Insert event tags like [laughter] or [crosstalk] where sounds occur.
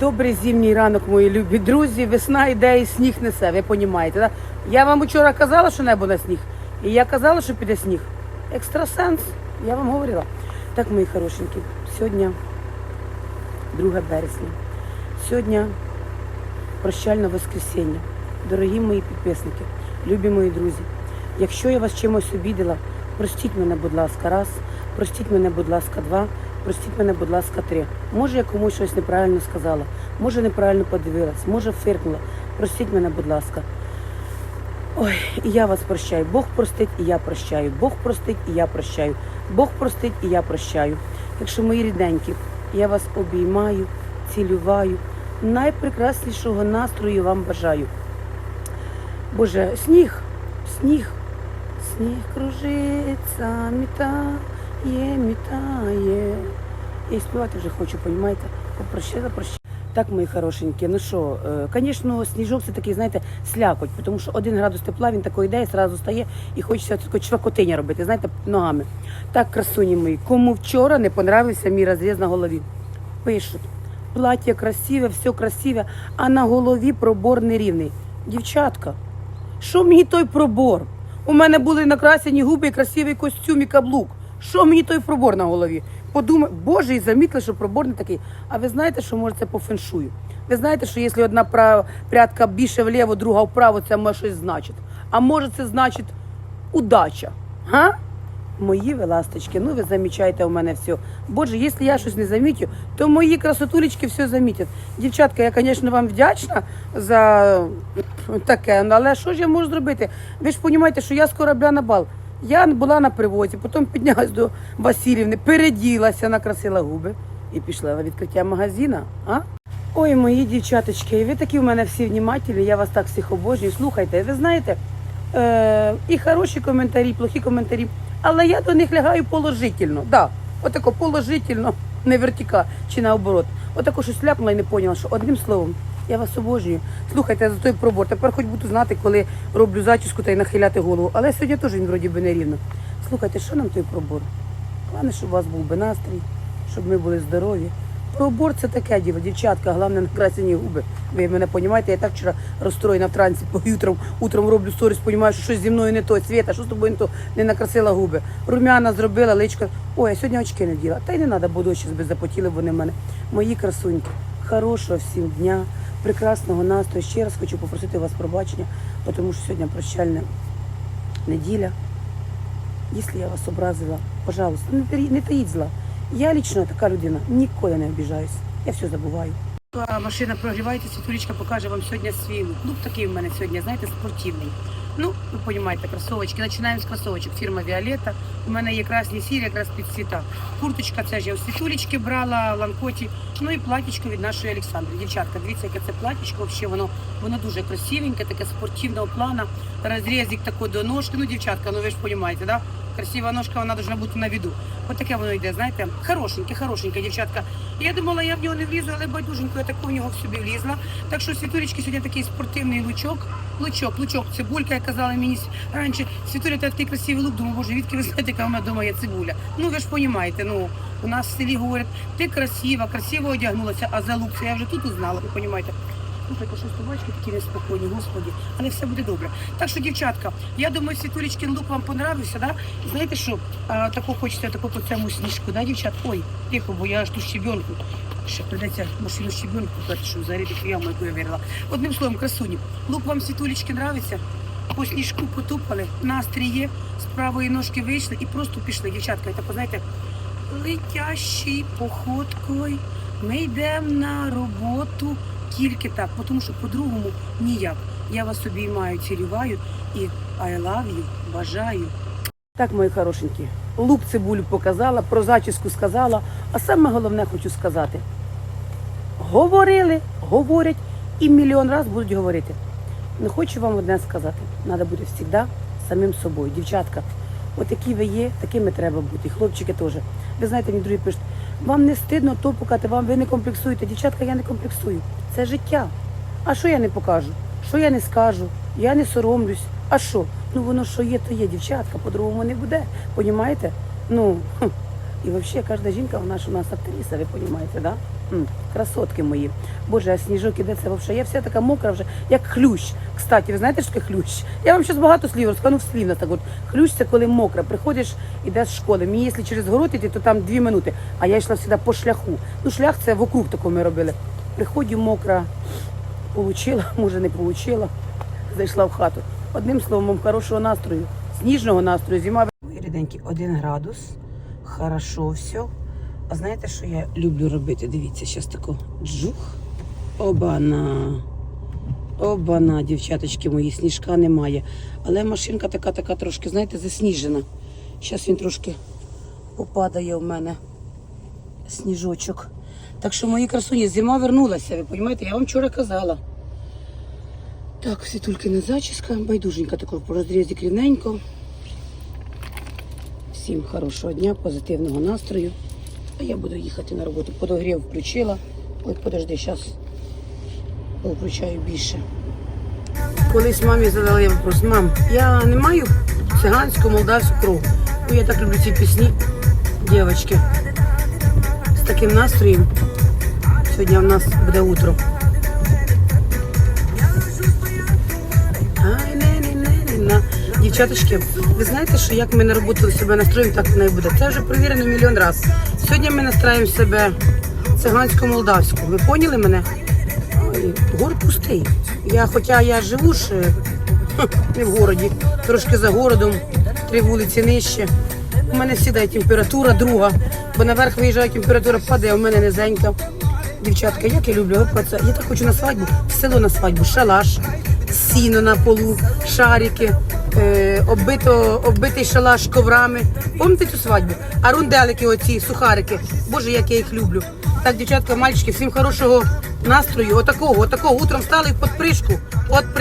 Добрий зимній ранок, мої любі друзі. Весна йде і сніг несе, ви розумієте, да? Я вам вчора казала, що небо на сніг. І я казала, що піде сніг. Екстрасенс, я вам говорила. Так, мої хорошенькі, сьогодні 2 березня. Сьогодні прощальне воскресіння. Дорогі мої підписники, любі мої друзі. Якщо я вас чимось обідала, простіть мене, будь ласка, раз, простіть мене, будь ласка, два, простіть мене, будь ласка, три. Може, я комусь щось неправильно сказала, може неправильно подивилась, може фиркнула. Простіть мене, будь ласка. Ой, і я вас прощаю. Бог простить, і я прощаю. Бог простить, і я прощаю. Бог простить, і я прощаю. Так що, мої рідненькі, я вас обіймаю, цілюваю. Найпрекраснішого настрою вам бажаю. Боже, сніг, сніг, сніг кружиться, мітає, мітає. І співати вже хочу, понімаєте? Попрощала, прощала. Так, мої хорошенькі, ну що, звісно, сніжок це такий, знаєте, слякоть, тому що один градус тепла, він такий йде, і одразу стає, і хочеться таке чвакотиня робити, знаєте, ногами. Так, красуні мої, кому вчора не понравився мій розріз на голові? Пишуть, плаття красиве, все красиве, а на голові пробор нерівний. Дівчатка, що мені той пробор? У мене були накрасені губи, красивий костюм і каблук. Що мені той пробор на голові? Подумай, боже, і замітили, що пробор не такий. А ви знаєте, що може це по феншую? Ви знаєте, що якщо одна прав- прядка більше вліво, друга вправо, це може щось значить. А може це значить удача. Га? Мої ласточки, ну ви замічаєте у мене все. Боже, якщо я щось не замітю, то мої красотулечки все замітять. Дівчатка, я, звісно, вам вдячна за таке, але що ж я можу зробити? Ви ж розумієте, що я з корабля на бал. Я була на привозі, потім піднялась до Васильівни, переділася, накрасила губи і пішла на відкриття магазина. А? Ой, мої дівчаточки, ви такі в мене всі внімательні, я вас так всіх обожнюю. Слухайте, ви знаєте, е, і хороші коментарі, і плохі коментарі, але я до них лягаю положительно. Да, отако положительно, не вертика чи наоборот. Отако щось ляпнула і не поняла, що одним словом, я вас обожнюю. Слухайте за той пробор. Тепер хоч буду знати, коли роблю зачіску та й нахиляти голову. Але сьогодні теж він вроді би нерівно. Слухайте, що нам той пробор? Головне, щоб у вас був би настрій, щоб ми були здорові. Пробор це таке діло, дівчатка, головне накрасені губи. Ви мене розумієте, я так вчора розстроєна в трансі, утром, утром роблю сторіс, розумію, що щось зі мною не то, Світа, що з тобою не то, не накрасила губи. Румяна зробила, личка. Ой, а сьогодні очки не діла. Та й не треба, бо дощі запотіли вони в мене. Мої красуньки, хорошого всім дня, прекрасного настрою. Ще раз хочу попросити вас пробачення, тому що сьогодні прощальна неділя. Якщо я вас образила, пожалуйста, не, таїть зла. Я лично така людина, ніколи не обіжаюсь. Я все забуваю. Машина прогрівається, світулечка покаже вам сьогодні свій. Лук такий в мене сьогодні, знаєте, спортивний. Ну, ви розумієте, кросовочки. Починаємо з кросовочок. Фірма Віолетта. У мене є красні сірі, якраз під цвіта. Курточка це ж я у світулечки брала, ланкоті. Ну і платічко від нашої Олександри. Дівчатка, дивіться, яке це платічко. Взагалі воно, воно дуже красивеньке, таке спортивного плана. Розрізик такий до ножки. Ну, дівчатка, ну ви ж розумієте, да? Красива ножка, вона должна бути на виду. Ось таке воно йде, знаєте, хорошеньке, хорошеньке, дівчатка. Я думала, я в нього не влізу, але байдуженько, я таку в нього в собі влізла. Так що світулечки сьогодні такий спортивний лучок. Лучок, лучок, цибулька, як казала мені раніше. Світуля, ти такий красивий лук, думаю, боже, відки ви знаєте, яка в мене є цибуля. Ну ви ж розумієте, ну у нас в селі говорять, ти красива, красиво одягнулася, а за лук це я вже тут узнала, ви розумієте. Що собачки такі неспокійні, господі, але все буде добре. Так що, дівчатка, я думаю, Світулечкин лук вам понравився, да? Знаєте що, а, таку хочеться таку по цьому сніжку, да, дівчат? Ой, тихо, бо я ж ту щебенку. Ще придеться машину щебенку купити, щоб зарити ту яму, яку я вірила. Одним словом, красуні, лук вам Світулечки нравиться? По сніжку потупали, настрій є, з правої ножки вийшли і просто пішли. Дівчатка, так, знаєте, летящий походкою. Ми йдемо на роботу тільки так, тому що по-другому ніяк. Я вас обіймаю, цілюваю і I love you, бажаю. Так, мої хорошенькі, лук цибулю показала, про зачіску сказала, а саме головне хочу сказати. Говорили, говорять і мільйон разів будуть говорити. Не хочу вам одне сказати. Треба бути завжди самим собою. Дівчатка, от які ви є, такими треба бути. Хлопчики теж. Ви знаєте, мені другі пишуть, вам не стидно то показати, вам ви не комплексуєте. Дівчатка, я не комплексую. Це життя. А що я не покажу? Що я не скажу? Я не соромлюсь. А що? Ну воно що є, то є, дівчатка, по-другому не буде. Понімаєте? Ну, і взагалі кожна жінка, вона ж у нас актриса, ви розумієте, да? Красотки мої. Боже, а сніжок іде це взагалі. Я вся така мокра вже, як хлющ. Кстати, ви знаєте, що таке хлющ? Я вам зараз багато слів розкажу, ну слів на так от. Хлющ це коли мокра. Приходиш, ідеш з школи. Мені, якщо через город іти, то там дві минути. А я йшла завжди по шляху. Ну, шлях це вокруг такого ми робили. Приходжу мокра, получила, [laughs] може не получила. Зайшла в хату. Одним словом, хорошого настрою, сніжного настрою, зима. Ріденький, один градус. Хорошо все. А знаєте, що я люблю робити? Дивіться, зараз тако джух. Обана. Обана, дівчаточки мої, сніжка немає. Але машинка така, така трошки, знаєте, засніжена. Зараз він трошки попадає в мене сніжочок. Так що мої красуні, зима вернулася, ви розумієте, я вам вчора казала. Так, світулькина зачіска, байдуженька тако по розрізі рівненько. Всім хорошого дня, позитивного настрою. А я буду їхати на роботу. Подогрів включила. Ой, подожди, зараз включаю більше. Колись мамі задала я вопрос, мам, я не маю циганську, молдавську кров. Ну, я так люблю ці пісні, дівчатки. З таким настроєм. Сьогодні в нас буде утро. Дівчаточки, ви знаєте, що як ми на роботу себе настроїмо, так воно і буде. Це вже перевірено мільйон разів. Сьогодні ми настраємо себе цигансько-молдавську. Ви поняли мене? Город пустий. Я, хоча я живу ж е, не в городі, трошки за городом, три вулиці нижче. У мене сідає температура друга, бо наверх виїжджає температура падає, у мене низенька. Дівчатка, як я люблю, це. Я так хочу на свадьбу, село на свадьбу, шалаш, сіно на полу, шарики, е, оббито, оббитий шалаш коврами. Помните цю свадьбу? А рунделики оці, сухарики. Боже, як я їх люблю. Так, дівчатка, мальчики, всім хорошого настрою. Отакого, отакого. Утром встали в подпришку. От